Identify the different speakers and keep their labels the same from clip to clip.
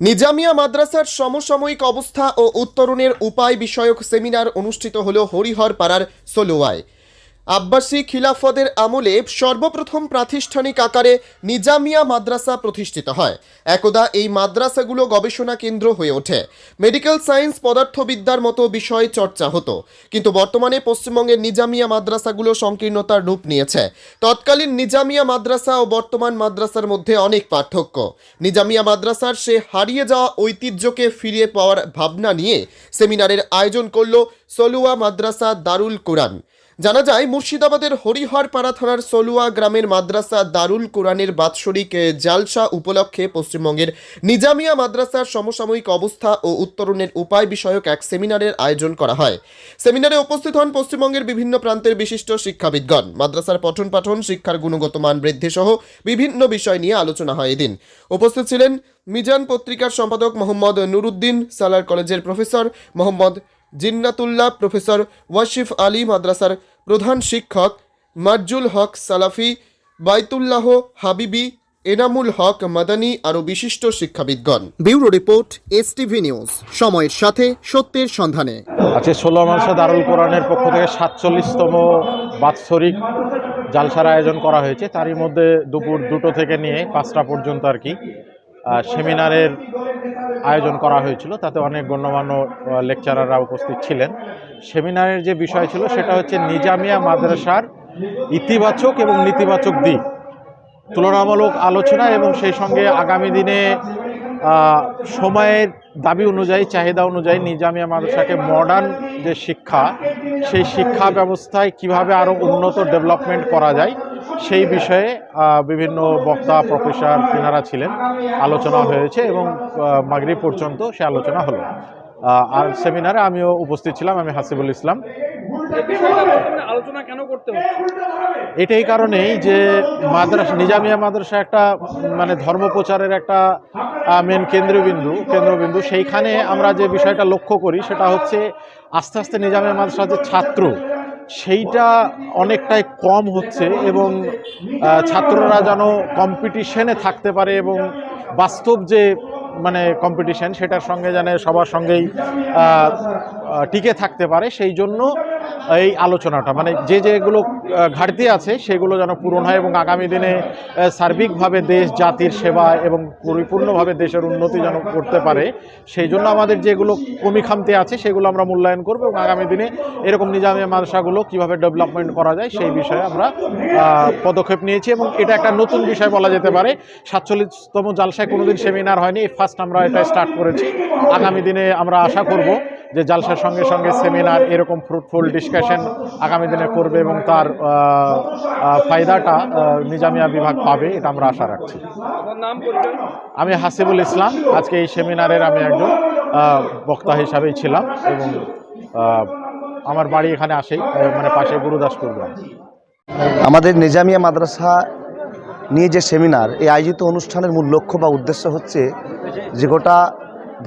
Speaker 1: নিজামিয়া মাদ্রাসার সমসাময়িক অবস্থা ও উত্তরণের উপায় বিষয়ক সেমিনার অনুষ্ঠিত হল হরিহর পাড়ার সোলোয়ায়। আব্বাসী খিলাফতের আমলে সর্বপ্রথম প্রাতিষ্ঠানিক আকারে নিজামিয়া মাদ্রাসা প্রতিষ্ঠিত হয়। একদা এই মাদ্রাসাগুলো গবেষণা কেন্দ্র হয়ে ওঠে। মেডিকেল সায়েন্স পদার্থবিদ্যার মতো বিষয় চর্চা হতো। কিন্তু বর্তমানে পশ্চিমবঙ্গের নিজামিয়া মাদ্রাসাগুলো সংকীর্ণতার রূপ নিয়েছে। তৎকালীন নিজামিয়া মাদ্রাসা ও বর্তমান মাদ্রাসার মধ্যে অনেক পার্থক্য। নিজামিয়া মাদ্রাসার সে হারিয়ে যাওয়া ঐতিহ্যকে ফিরিয়ে পাওয়ার ভাবনা নিয়ে সেমিনারের আয়োজন করল সলুয়া মাদ্রাসা দারুল কোরআন। জানা যায়, মুর্শিদাবাদের হরিহরপাড়া থানার সলুয়া গ্রামের মাদ্রাসা দারুল কোরআনের বাৎসরিক জালসা উপলক্ষে পশ্চিমবঙ্গের নিজামিয়া মাদ্রাসার সমসাময়িক অবস্থা ও উত্তরণের উপায় বিষয়ক এক সেমিনারের আয়োজন করা হয়। সেমিনারে উপস্থিত হন পশ্চিমবঙ্গের বিভিন্ন প্রান্তের বিশিষ্ট শিক্ষাবিদগণ। মাদ্রাসার পঠন পাঠন শিক্ষার গুণগত মান বৃদ্ধি সহ বিভিন্ন বিষয় নিয়ে আলোচনা হয় এদিন। উপস্থিত ছিলেন মিজান পত্রিকার সম্পাদক মোহাম্মদ নুরুদ্দিন, সালার কলেজের প্রফেসর মোহাম্মদ জিন্নাতুল্লাহ, প্রফেসর ওয়াশিফ আলী, মাদ্রাসার প্রধান শিক্ষক মার্জুল হক সালাফি বাইতুল্লাহ হাবিবি এনামুল হক মাদানী আরও বিশিষ্ট শিক্ষাবিদগণ। Bureau report S TV news. সময়ের সাথে সত্যের সন্ধানে।
Speaker 2: আজকে ষোলো মাসা দারুল কোরআনের পক্ষ থেকে সাতচল্লিশতম বাৎসরিক জালসার আয়োজন করা হয়েছে। তারই মধ্যে দুপুর দুটো থেকে নিয়ে পাঁচটা পর্যন্ত আর কি। সেমিনারের আয়োজন করা হয়েছিল। তাতে অনেক গণ্যমান্য লেকচারাররা উপস্থিত ছিলেন। সেমিনারের যে বিষয় ছিল, সেটা হচ্ছে নিজামিয়া মাদ্রাসার ইতিবাচক এবং নেতিবাচক দিক। তুলনামূলক আলোচনা এবং সেই সঙ্গে আগামী দিনে সময়ের দাবি অনুযায়ী, চাহিদা অনুযায়ী নিজামিয়া মাদ্রাসাকে মডার্ন যে শিক্ষা, সেই শিক্ষা ব্যবস্থায় কীভাবে আরও উন্নত ডেভেলপমেন্ট করা যায় সেই বিষয়ে বিভিন্ন বক্তা প্রফেসর তিনারা ছিলেন। আলোচনা হয়েছে এবং মাগরি পর্যন্ত সে আলোচনা হলো। আর সেমিনারে আমিও উপস্থিত ছিলাম আমি হাসিবুল ইসলাম।
Speaker 3: এই আলোচনা কেন করতে হচ্ছে?
Speaker 2: এটাই কারণেই যে মাদ্রাসা নিজামিয়া মাদ্রাসা একটা মানে ধর্ম প্রচারের একটা মেন কেন্দ্রবিন্দু কেন্দ্রবিন্দু। সেইখানে আমরা যে বিষয়টা লক্ষ্য করি সেটা হচ্ছে আস্তে আস্তে নিজামিয়া মাদ্রাসার যে ছাত্র সেইটা অনেকটাই কম হচ্ছে এবং ছাত্ররা যেন কম্পিটিশনে থাকতে পারে এবং বাস্তব যে মানে কম্পিটিশন সেটার সঙ্গে যেন সবার সঙ্গেই টিকে থাকতে পারে, সেই জন্য এই আলোচনাটা মানে যে যেগুলো ঘাটতি আছে সেগুলো যেন পূরণ হয় এবং আগামী দিনে সার্বিকভাবে দেশ, জাতির সেবা এবং পরিপূর্ণভাবে দেশের উন্নতি যেন করতে পারে, সেই জন্য আমাদের যেগুলো কমি খামতি আছে সেগুলো আমরা মূল্যায়ন করব এবং আগামী দিনে এরকম নিজামিয়া মাদ্রাসাগুলো কীভাবে ডেভেলপমেন্ট করা যায় সেই বিষয়ে আমরা পদক্ষেপ নিয়েছি এবং এটা একটা নতুন বিষয় বলা যেতে পারে। সাতচল্লিশতম জালসায় কোনোদিন সেমিনার হয়নি, ফার্স্ট আমরা এটা স্টার্ট করেছি। আগামী দিনে আমরা আশা করব যে জালসার সঙ্গে সঙ্গে সেমিনার, এরকম ফ্রুটফুল ডিসকাশন আগামী দিনে করবে এবং তার ফায়দাটা নিজামিয়া বিভাগ পাবে, এটা আমরা আশা রাখছি। আমি হাসিবুল ইসলাম, আজকে এই সেমিনারের আমি একজন বক্তা হিসাবেই ছিলাম এবং আমার বাড়ি এখানে আসেই মানে পাশে গুরুদাসপুর গ্রাম।
Speaker 4: আমাদের নিজামিয়া মাদ্রাসা নিয়ে যে সেমিনার, এই আয়োজিত অনুষ্ঠানের মূল লক্ষ্য বা উদ্দেশ্য হচ্ছে যে গোটা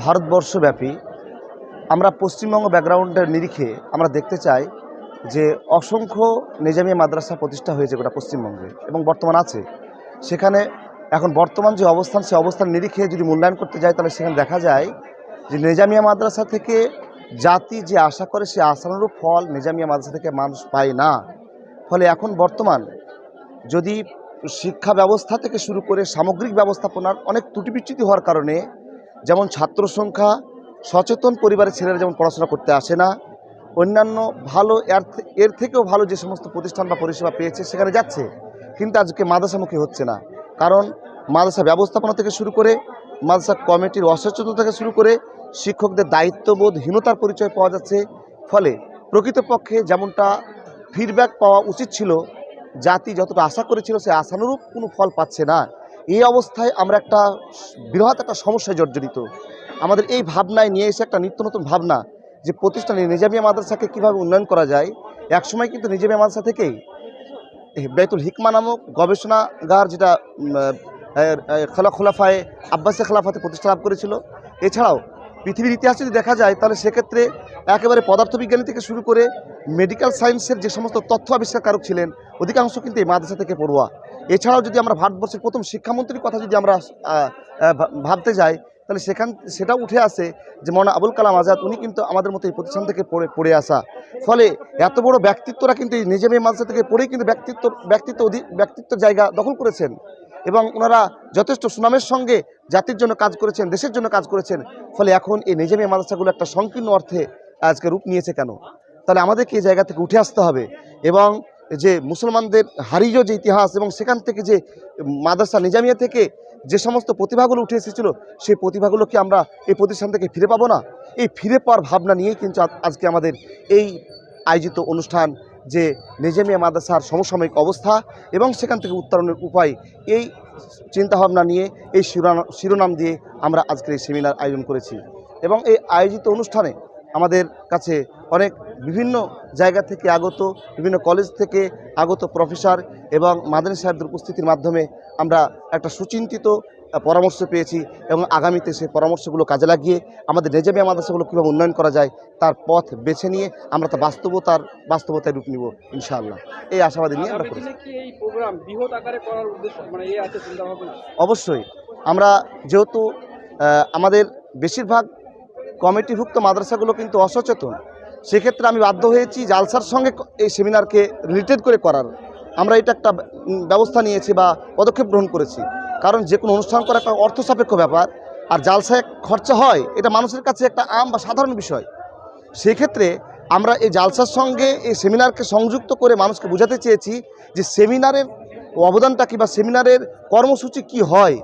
Speaker 4: ভারতবর্ষব্যাপী আমরা পশ্চিমবঙ্গ ব্যাকগ্রাউন্ডের নিরিখে আমরা দেখতে চাই যে অসংখ্য নিজামিয়া মাদ্রাসা প্রতিষ্ঠা হয়েছে গোটা পশ্চিমবঙ্গে এবং বর্তমান আছে। সেখানে এখন বর্তমান যে অবস্থান, সে অবস্থান নিরিখে যদি মূল্যায়ন করতে যাই, তাহলে সেখানে দেখা যায় যে নিজামিয়া মাদ্রাসা থেকে জাতি যে আশা করে, সে আশানুরূপ ফল নিজামিয়া মাদ্রাসা থেকে মানুষ পায় না। ফলে এখন বর্তমান যদি শিক্ষা ব্যবস্থা থেকে শুরু করে সামগ্রিক ব্যবস্থাপনার অনেক ত্রুটি বিচ্যুতি হওয়ার কারণে, যেমন ছাত্র সংখ্যা সচেতন পরিবারের ছেলেরা যেমন পড়াশোনা করতে আসে না, অন্যান্য ভালো এর এর থেকেও ভালো যে সমস্ত প্রতিষ্ঠান বা পরিষেবা পেয়েছে সেখানে যাচ্ছে, কিন্তু আজকে মাদ্রাসামুখী হচ্ছে না। কারণ মাদ্রাসা ব্যবস্থাপনা থেকে শুরু করে, মাদ্রাসা কমিটির অসচেতন থেকে শুরু করে, শিক্ষকদের দায়িত্ববোধহীনতার পরিচয় পাওয়া যাচ্ছে। ফলে প্রকৃতপক্ষে যেমনটা ফিডব্যাক পাওয়া উচিত ছিল, জাতি যতটা আশা করেছিল সে আশানুরূপ কোনো ফল পাচ্ছে না। এই অবস্থায় আমরা একটা বৃহৎ একটা সমস্যায় জর্জরিত। আমাদের এই ভাবনায় নিয়ে এসে একটা নিত্য নতুন ভাবনা যে প্রতিষ্ঠানে নিজামিয়া মাদ্রাসাকে কীভাবে উন্নয়ন করা যায়, একসময় কিন্তু নিজামিয়া মাদ্রাসা থেকেই বেতুল হিকমা নামক গবেষণাগার যেটা খোলা খোলাফায় আব্বাসে খেলাফাতে প্রতিষ্ঠা লাভ করেছিল। এছাড়াও পৃথিবীর ইতিহাসে যদি দেখা যায়, তাহলে সেক্ষেত্রে একেবারে পদার্থবিজ্ঞানী থেকে শুরু করে মেডিকেল সায়েন্সের যে সমস্ত তথ্য আবিষ্কারকারক ছিলেন, অধিকাংশ কিন্তু এই মাদ্রাসা থেকে পড়ুয়া। এছাড়াও যদি আমরা ভারতবর্ষের প্রথম শিক্ষামন্ত্রীর কথা যদি আমরা ভাবতে যাই তাহলে সেখান সেটাও উঠে আসে যে মৌলানা আবুল কালাম আজাদ, উনি কিন্তু আমাদের মতো এই প্রতিষ্ঠান থেকে পড়ে পড়ে আসা। ফলে এত বড় ব্যক্তিত্বরা কিন্তু এই নিজেমে মাদ্রাসা থেকে পড়েই কিন্তু ব্যক্তিত্ব ব্যক্তিত্ব অধি- ব্যক্তিত্ব জায়গা দখল করেছেন। এবং ওনারা যথেষ্ট সুনামের সঙ্গে জাতির জন্য কাজ করেছেন, দেশের জন্য কাজ করেছেন। ফলে এখন এই নিজেমে মাদ্রাসাগুলো একটা সংকীর্ণ অর্থে আজকে রূপ নিয়েছে কেন? তাহলে আমাদেরকে এই জায়গা থেকে উঠে আসতে হবে। এবং যে মুসলমানদের হারিজ যে ইতিহাস এবং সেখান থেকে যে মাদ্রাসা নিজামিয়া থেকে যে সমস্ত প্রতিভাগুলো উঠে এসেছিল, সেই প্রতিভাগুলোকে আমরা এই প্রতিষ্ঠান থেকে ফিরে পাবো না। এই ফিরে পাওয়ার ভাবনা নিয়েই কিন্তু আজ- আজকে আমাদের এই আয়োজিত অনুষ্ঠান যে নেজেমিয়া মাদ্রাসার সমসাময়িক অবস্থা এবং সেখান থেকে উত্তরণের উপায়, এই চিন্তাভাবনা নিয়ে, এই শিরোনাম শিরোনাম দিয়ে আমরা আজকের এই সেমিনার আয়োজন করেছি। এবং এই আয়োজিত অনুষ্ঠানে আমাদের কাছে অনেক বিভিন্ন জায়গা থেকে আগত বিভিন্ন কলেজ থেকে আগত প্রফেসর এবং মাদানী সাহেবদের উপস্থিতির মাধ্যমে আমরা একটা সুচিন্তিত পরামর্শ পেয়েছি এবং আগামীতে সেই পরামর্শগুলো কাজে লাগিয়ে আমাদের নেজামিয়া মাদ্রাসাগুলো কীভাবে উন্নয়ন করা যায় তার পথ বেছে নিয়ে আমরা তা বাস্তবতার বাস্তবতায় রূপ নিব ইনশাআল্লাহ। এই আশাবাদী নিয়ে আমরা
Speaker 3: আগামী
Speaker 4: করেছি
Speaker 3: দিনে কি এই প্রোগ্রাম বৃহৎ আকারে করার উদ্দেশ্য মানে
Speaker 4: অবশ্যই। আমরা যেহেতু আমাদের বেশিরভাগ কমিটিভুক্ত মাদ্রাসাগুলো কিন্তু অসচেতন। সেক্ষেত্রে আমি বাধ্য হয়েছি জালসার সঙ্গে এই সেমিনারকে রিলেটেড করে করার। আমরা এটা একটা ব্যবস্থা নিয়েছি বা পদক্ষেপ গ্রহণ করেছি। কারণ যে কোনো অনুষ্ঠান করা একটা অর্থ সাপেক্ষ ব্যাপার, আর জালসায় খরচা হয়, এটা মানুষের কাছে একটা আম বা সাধারণ বিষয়। সেক্ষেত্রে আমরা এই জালসার সঙ্গে এই সেমিনারকে সংযুক্ত করে মানুষকে বোঝাতে চেয়েছি যে সেমিনারের অবদানটা কি বা সেমিনারের কর্মসূচি কি হয়।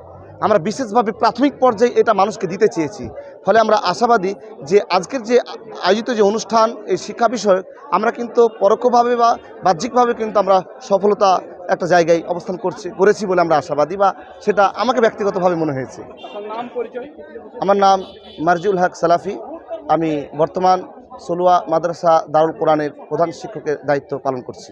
Speaker 4: আমরা বিশেষভাবে প্রাথমিক পর্যায়ে এটা মানুষকে দিতে চেয়েছি। ফলে আমরা আশাবাদী যে আজকের যে আয়োজিত যে অনুষ্ঠান, এই শিক্ষা বিষয় আমরা কিন্তু পরোক্ষভাবে বা বাহ্যিকভাবে কিন্তু আমরা সফলতা একটা জায়গায় অবস্থান করছি, করেছি বলে আমরা আশাবাদী বা সেটা আমাকে ব্যক্তিগতভাবে মনে হয়েছে। আমার নাম মার্জিউল হক সালাফি। আমি বর্তমান সলুয়া মাদ্রাসা দারুল কোরআনের প্রধান শিক্ষকের দায়িত্ব পালন করছি।